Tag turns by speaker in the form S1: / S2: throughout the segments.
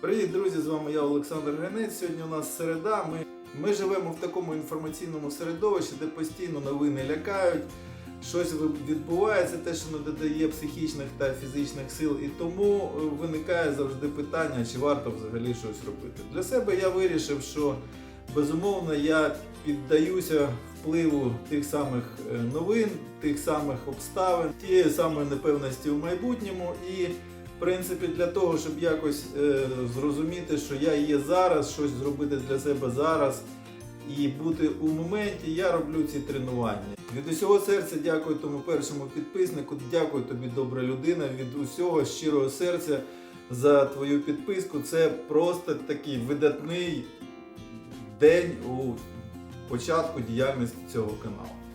S1: Привіт, друзі! З вами я Олександр Гринець. Сьогодні у нас середа. Ми, ми живемо в такому інформаційному середовищі, де постійно новини лякають. Щось відбувається, те, що не додає психічних та фізичних сил, і тому е, виникає завжди питання, чи варто взагалі щось робити. Для себе я вирішив, що безумовно я піддаюся впливу тих самих е, новин, тих самих обставин, тієї самої непевності в майбутньому. І в принципі, для того, щоб якось е, зрозуміти, що я є зараз, щось зробити для себе зараз і бути у моменті, я роблю ці тренування. Від усього серця дякую тому першому підписнику. Дякую тобі, добра людина. Від усього щирого серця за твою підписку. Це просто такий видатний день у початку діяльності цього каналу.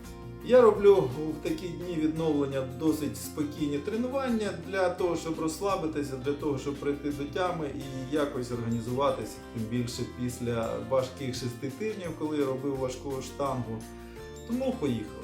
S1: Я роблю в такі дні відновлення досить спокійні тренування для того, щоб розслабитися, для того, щоб прийти до тями і якось організуватися, тим більше після важких шести тижнів, коли я робив важку штангу. Тому поїхали.